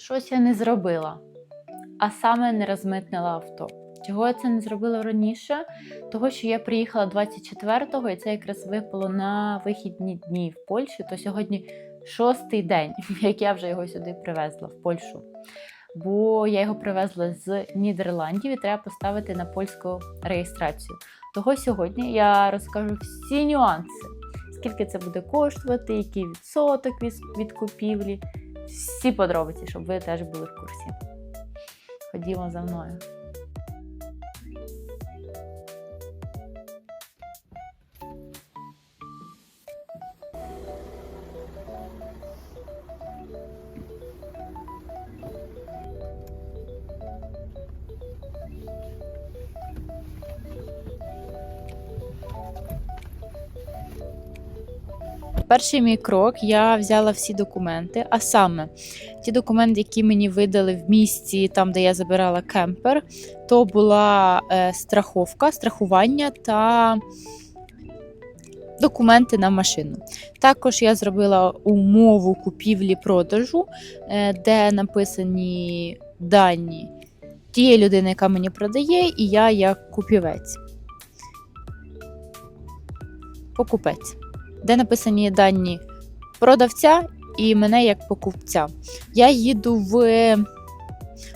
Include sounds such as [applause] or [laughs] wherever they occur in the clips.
щось я не зробила, а саме не розмитнила авто. Чого я це не зробила раніше? Того, що я приїхала 24-го, і це якраз випало на вихідні дні в Польщі, то сьогодні шостий день, [laughs] як я вже його сюди привезла в Польщу. Бо я його привезла з Нідерландів і треба поставити на польську реєстрацію. Того сьогодні я розкажу всі нюанси, скільки це буде коштувати, який відсоток від, купівлі, всі подробиці, щоб ви теж були в курсі. Ходімо за мною. Перший мій крок я взяла всі документи, а саме ті документи, які мені видали в місті, там де я забирала кемпер, то була е, страховка, страхування та документи на машину. Також я зробила умову купівлі-продажу, е, де написані дані тієї людини, яка мені продає, і я як купівець. Покупець де написані дані продавця і мене як покупця. Я їду в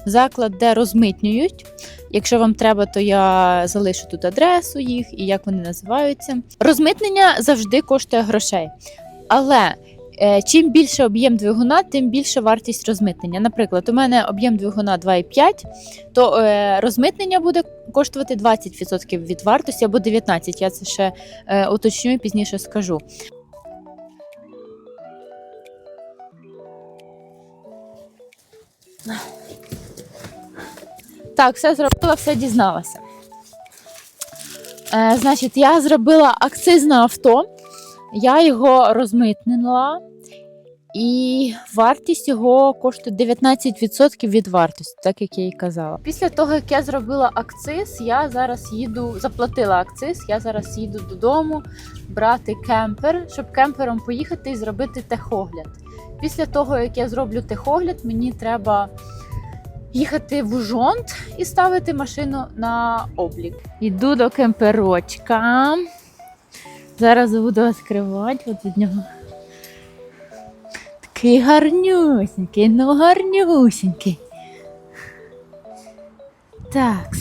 заклад, де розмитнюють. Якщо вам треба, то я залишу тут адресу їх і як вони називаються. Розмитнення завжди коштує грошей. Але е, чим більше об'єм двигуна, тим більше вартість розмитнення. Наприклад, у мене об'єм двигуна 2,5, то е, розмитнення буде коштувати 20% від вартості або 19%. Я це ще е, уточню і пізніше скажу. Так, все зробила, все дізналася. Е, значить, я зробила акцизне авто, я його розмитнила, і вартість його коштує 19% від вартості, так як я і казала. Після того, як я зробила акциз, я зараз їду, заплатила акциз, я зараз їду додому брати кемпер, щоб кемпером поїхати і зробити техогляд. Після того, як я зроблю техогляд, мені треба їхати в Ужонт і ставити машину на облік. Йду до кемперочка. Зараз буду відкривати от від нього. Такий гарнюсінький, ну гарнюсінький. Так.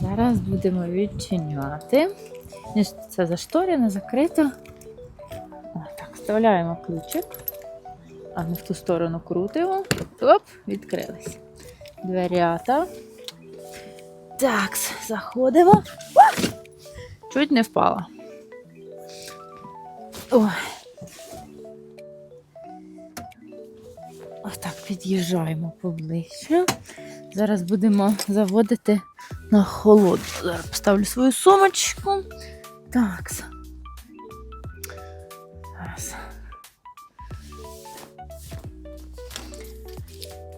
Зараз будемо відчиняти. Це зашторено, закрито. Так, вставляємо ключик. А ми в ту сторону крутимо. Оп, відкрились. Дверята. Так, заходимо. Чуть не впала. Ой. Ось так під'їжджаємо поближче. Зараз будемо заводити на холод. Зараз поставлю свою сумочку. Так. Зараз.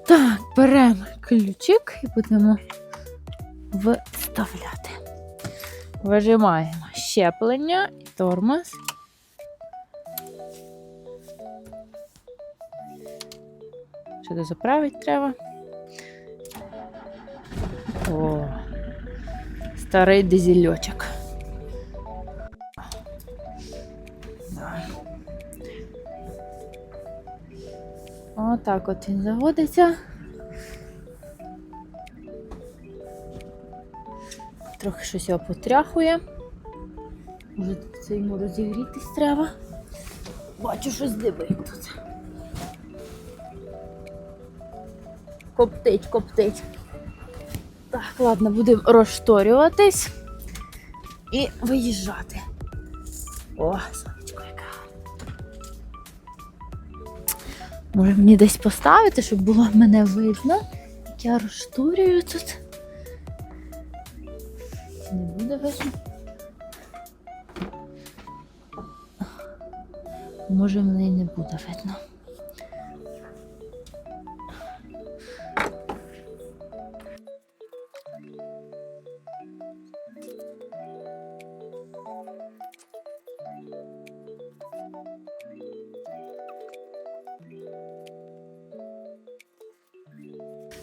Так, беремо ключик і будемо вставляти. Вижимаємо щеплення і тормоз. Що то заправити треба? О, старий дизельочок. Отак от він заводиться. Трохи щось його потряхує. Може це йому розігрітись треба. Бачу, щось дибить тут. Коптить, коптить. Так, ладно, будемо розшторюватись і виїжджати. О, сонечко яке. Може мені десь поставити, щоб було мене видно, як я розшторюю тут. Не буде видно? Може мене не буде видно.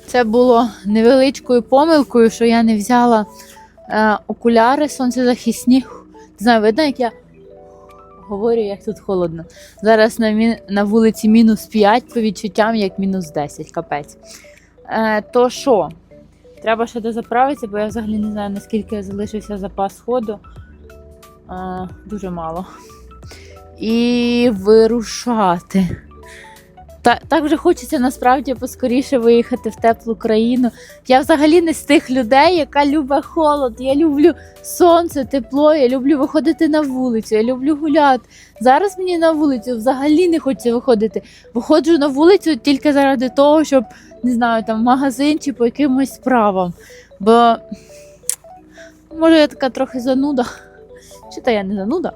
Це було невеличкою помилкою, що я не взяла е, окуляри сонцезахисні. Не знаю, видно, як я говорю, як тут холодно. Зараз на, мі... на вулиці мінус 5, по відчуттям як мінус 10, капець. Е, то що? Треба ще дозаправитися, бо я взагалі не знаю, наскільки залишився запас ходу. Е, дуже мало. І вирушати. Та, так вже хочеться насправді поскоріше виїхати в теплу країну. Я взагалі не з тих людей, яка любить холод. Я люблю сонце, тепло, я люблю виходити на вулицю, я люблю гуляти. Зараз мені на вулицю взагалі не хочеться виходити. Виходжу на вулицю тільки заради того, щоб не знаю, там магазин чи по якимось справам. Бо може я така трохи зануда. Чи то я не зануда?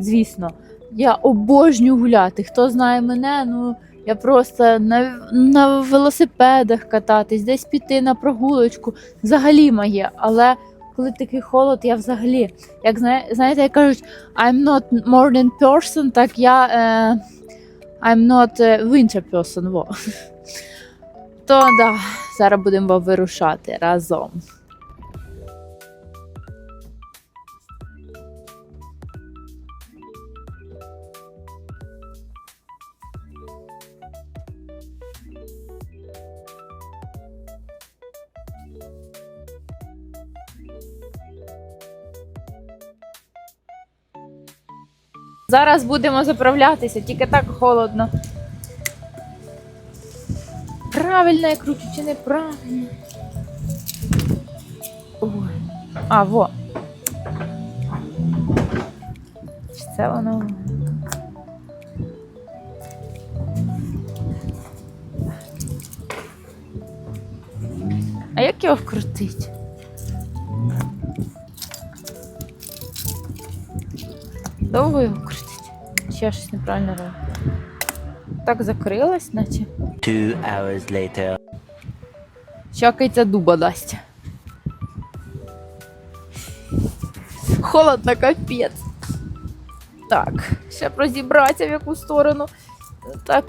Звісно, я обожнюю гуляти. Хто знає мене, ну. Я просто на, на велосипедах кататись, десь піти на прогулочку. Взагалі моє. Але коли такий холод, я взагалі, як знає- знаєте, як кажуть, I'm not morning person, так я е, I'm not е, winter person. Во. То да, зараз будемо вирушати разом. Зараз будемо заправлятися, тільки так холодно. Правильно я кручу чи неправильно? Ой. А, во. Це воно? А як його вкрутить? Довго його крутить? Я щось неправильно роблю? Так закрилась, наче. Two hours later. Чакається дуба дасть. Холодно, капець. Так, ще розібратися в яку сторону. Так,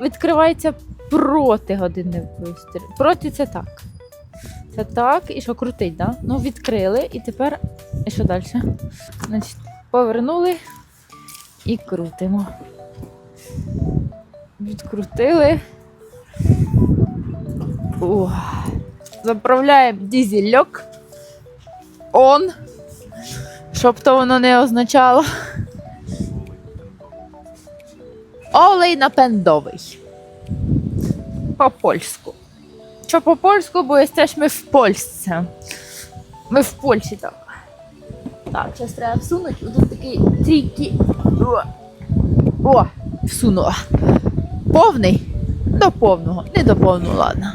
відкривається проти годинникової стрілки. Проти це так. Це так, і що крутить, да? Ну, відкрили, і тепер. І що далі? Значить, повернули і крутимо. Відкрутили. О, заправляємо дізельок. Он. Щоб то воно не означало. Олей напендовий. По польську. Що по польську, бо теж ми в Польщі. Ми в Польщі так. Так, зараз треба всунути. Тут такий трійки. О, всунула. Повний? До повного. Не до повного, ладно.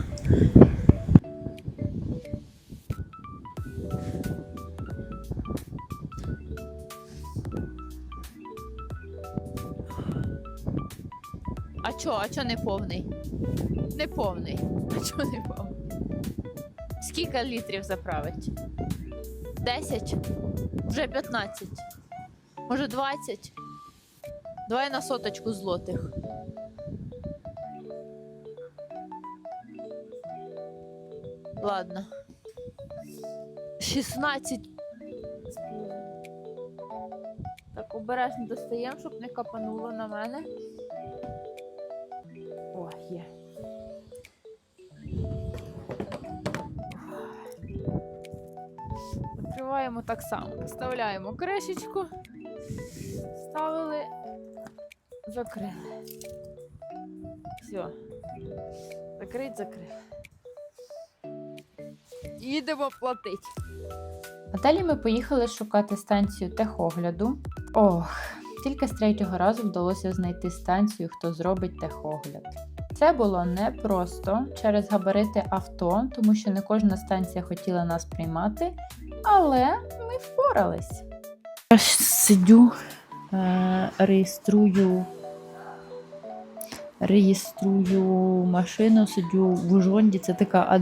А чо, а чо не повний? Не повний. А чо не повний? Скільки літрів заправить? 10? Вже 15. Може 20? Давай на соточку злотих. Ладно. 16. Так, обережно достаємо, щоб не капануло на мене. О, є. Відкриваємо так само. Вставляємо кришечку. Ставили, закрили. Все. Закрить, закрили. Їдемо платить. А далі ми поїхали шукати станцію техогляду. Ох, тільки з третього разу вдалося знайти станцію, хто зробить техогляд. Це було непросто через габарити авто, тому що не кожна станція хотіла нас приймати, але ми впорались. Я сидю, е, реєструю. Реєструю машину, сидю в Ужонді, це така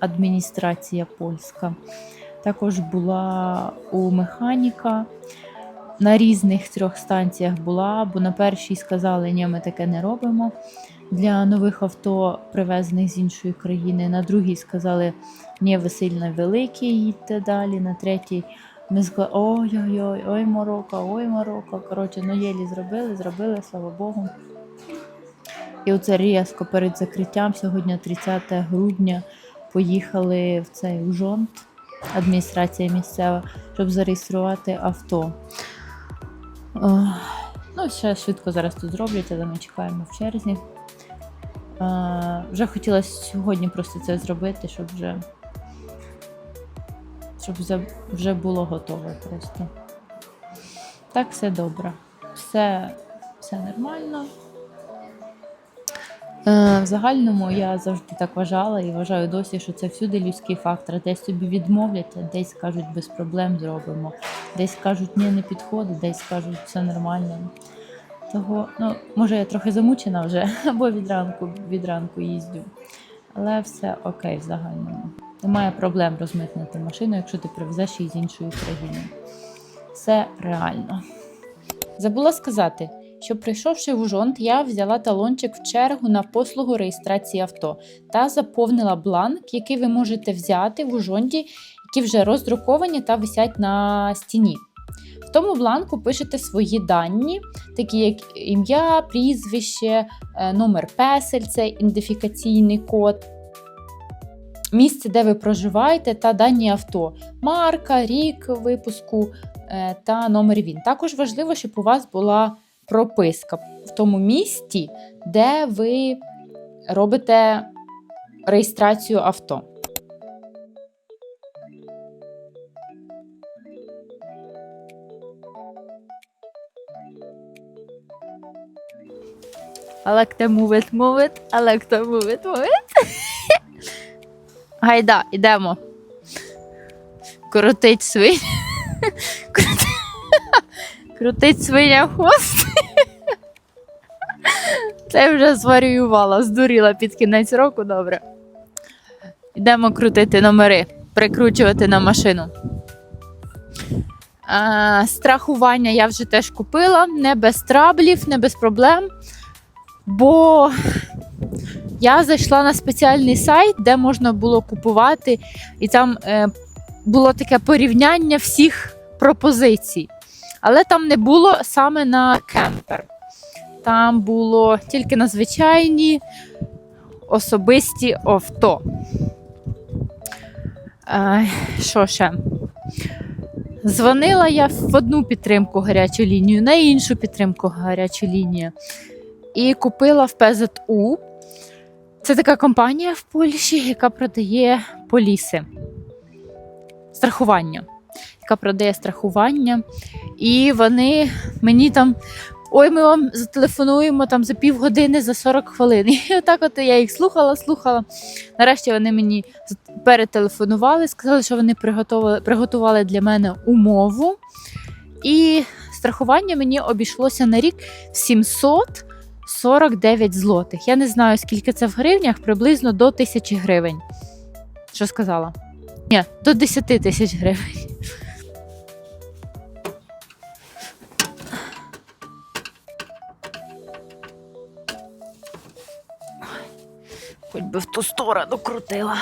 адміністрація польська. Також була у механіка. на різних трьох станціях була, бо на першій сказали, ні, ми таке не робимо для нових авто, привезених з іншої країни. На другій сказали, ні, ви сильно великі, їдьте далі. На третій ми сказали, ой-ой-ой, ой, морока, ой, морока. Коротше, ну єлі зробили, зробили, слава Богу. І оце різко перед закриттям, сьогодні 30 грудня, поїхали в цей Ужонт, адміністрація місцева, щоб зареєструвати авто. Ну, ще швидко зараз тут зроблять, але ми чекаємо в черзі. Е, вже хотілося сьогодні просто це зробити, щоб вже, щоб вже було готове просто. Так, все добре. Все, все нормально. Е, В загальному я завжди так вважала і вважаю досі, що це всюди людський фактор. Десь тобі відмовлять, десь кажуть без проблем зробимо. Десь кажуть, ні, не підходить, десь кажуть, все нормально. Того, ну, може, я трохи замучена вже, [laughs] або від ранку, від ранку їздю. Але все окей в загальному. Немає проблем розмитнити машину, якщо ти привезеш її з іншої країни. Все реально. Забула сказати, що прийшовши в Ужонт, я взяла талончик в чергу на послугу реєстрації авто та заповнила бланк, який ви можете взяти в Ужонті, які вже роздруковані та висять на стіні. В тому бланку пишете свої дані, такі як ім'я, прізвище, е, номер песель, це ідентифікаційний код, місце, де ви проживаєте, та дані авто, марка, рік випуску е, та номер він. Також важливо, щоб у вас була прописка в тому місті, де ви робите реєстрацію авто. I like to move it, it. Гайда, ідемо. Крутить свинь. Крутить свиня хвост. Це вже зварювала, здуріла під кінець року, добре. Йдемо крутити номери, прикручувати на машину. А, страхування я вже теж купила, не без траблів, не без проблем. Бо я зайшла на спеціальний сайт, де можна було купувати, і там е, було таке порівняння всіх пропозицій. Але там не було саме на кемпер. Там було тільки на звичайні особисті авто. Е, Що ще? Дзвонила я в одну підтримку гарячу лінію, на іншу підтримку гарячу лінію. І купила в ПЗУ. Це така компанія в Польщі, яка продає поліси. Страхування. Яка продає страхування. І вони мені там. Ой, ми вам зателефонуємо там за півгодини, за 40 хвилин. І отак от я їх слухала, слухала. Нарешті вони мені перетелефонували, сказали, що вони приготували, приготували для мене умову. І страхування мені обійшлося на рік в 749 злотих. Я не знаю, скільки це в гривнях, приблизно до 1000 гривень. Що сказала? Ні, до 10 тисяч гривень. Би в ту сторону крутила.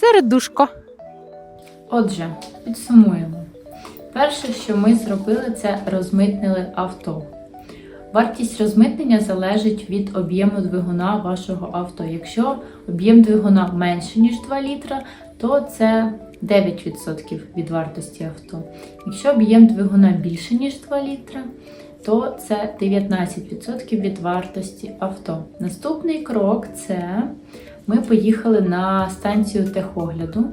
Середушко. Отже, підсумуємо. Перше, що ми зробили, це розмитнили авто. Вартість розмитнення залежить від об'єму двигуна вашого авто. Якщо об'єм двигуна менше, ніж 2 літра, то це 9% від вартості авто. Якщо об'єм двигуна більше, ніж 2 літра, то це 19% від вартості авто. Наступний крок це ми поїхали на станцію техогляду.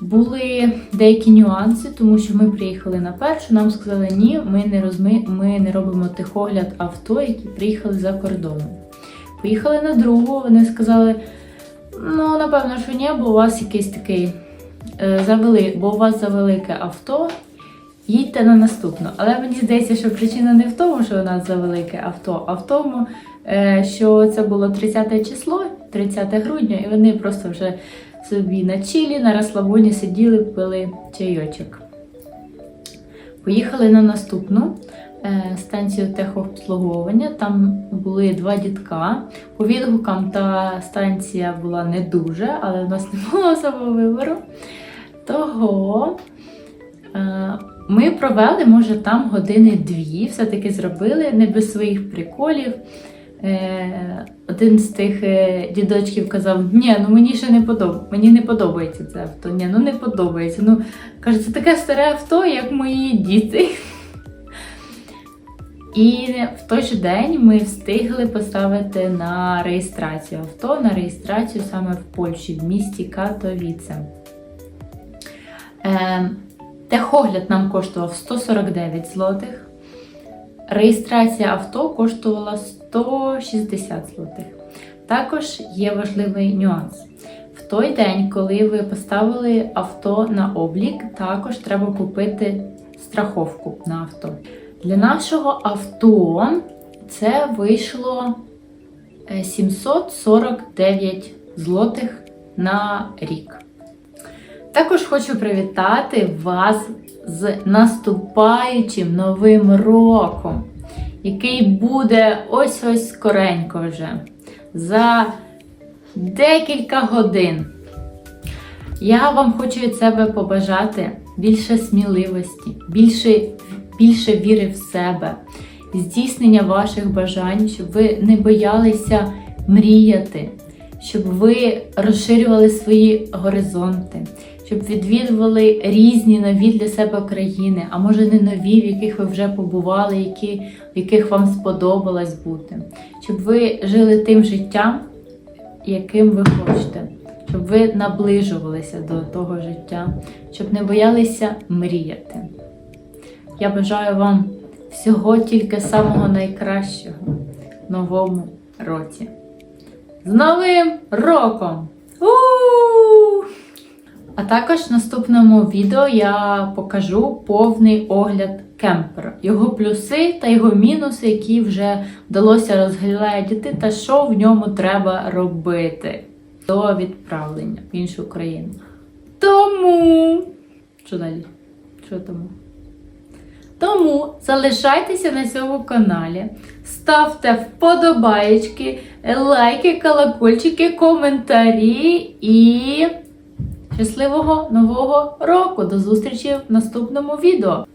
Були деякі нюанси, тому що ми приїхали на першу, нам сказали, ні, ми не розми... ми не робимо техогляд авто, які приїхали за кордоном. Поїхали на другу, вони сказали, ну, напевно, що ні, бо у вас якийсь такий е, завели, бо у вас завелике авто, їдьте на наступну. Але мені здається, що причина не в тому, що у нас завелике авто, а в тому, е, що це було 30 число, 30 грудня, і вони просто вже собі на чилі, на розслабоні сиділи, пили чайочок. Поїхали на наступну е, станцію техобслуговування. Там були два дітка. По відгукам та станція була не дуже, але в нас не було [laughs] особого вибору. Того е, ми провели, може, там години дві, все-таки зробили, не без своїх приколів. Е, один з тих е, дідочків казав: Ні, ну мені ще не подобається, мені не подобається це авто. Ні, ну не подобається. Ну, каже, це таке старе авто, як мої діти. І в той же день ми встигли поставити на реєстрацію авто, на реєстрацію саме в Польщі, в місті Катовіце. Е, техогляд нам коштував 149 злотих. Реєстрація авто коштувала 160 злотих. Також є важливий нюанс. В той день, коли ви поставили авто на облік, також треба купити страховку на авто. Для нашого авто це вийшло е, 749 злотих на рік. Також хочу привітати вас з наступаючим новим роком, який буде ось-ось скоренько вже. За декілька годин. Я вам хочу від себе побажати більше сміливості, більше, більше віри в себе, здійснення ваших бажань, щоб ви не боялися мріяти, щоб ви розширювали свої горизонти, щоб відвідували різні нові для себе країни, а може не нові, в яких ви вже побували, які, в яких вам сподобалось бути, щоб ви жили тим життям, яким ви хочете, щоб ви наближувалися до того життя, щоб не боялися мріяти. Я бажаю вам всього тільки самого найкращого в новому році. З Новим роком! У! А також в наступному відео я покажу повний огляд кемпера, його плюси та його мінуси, які вже вдалося розглядіти, та що в ньому треба робити до відправлення в іншу країну. Тому. Що далі? Що тому? Тому залишайтеся на цьому каналі, ставте вподобаєчки, лайки, колокольчики, коментарі і щасливого нового року! До зустрічі в наступному відео!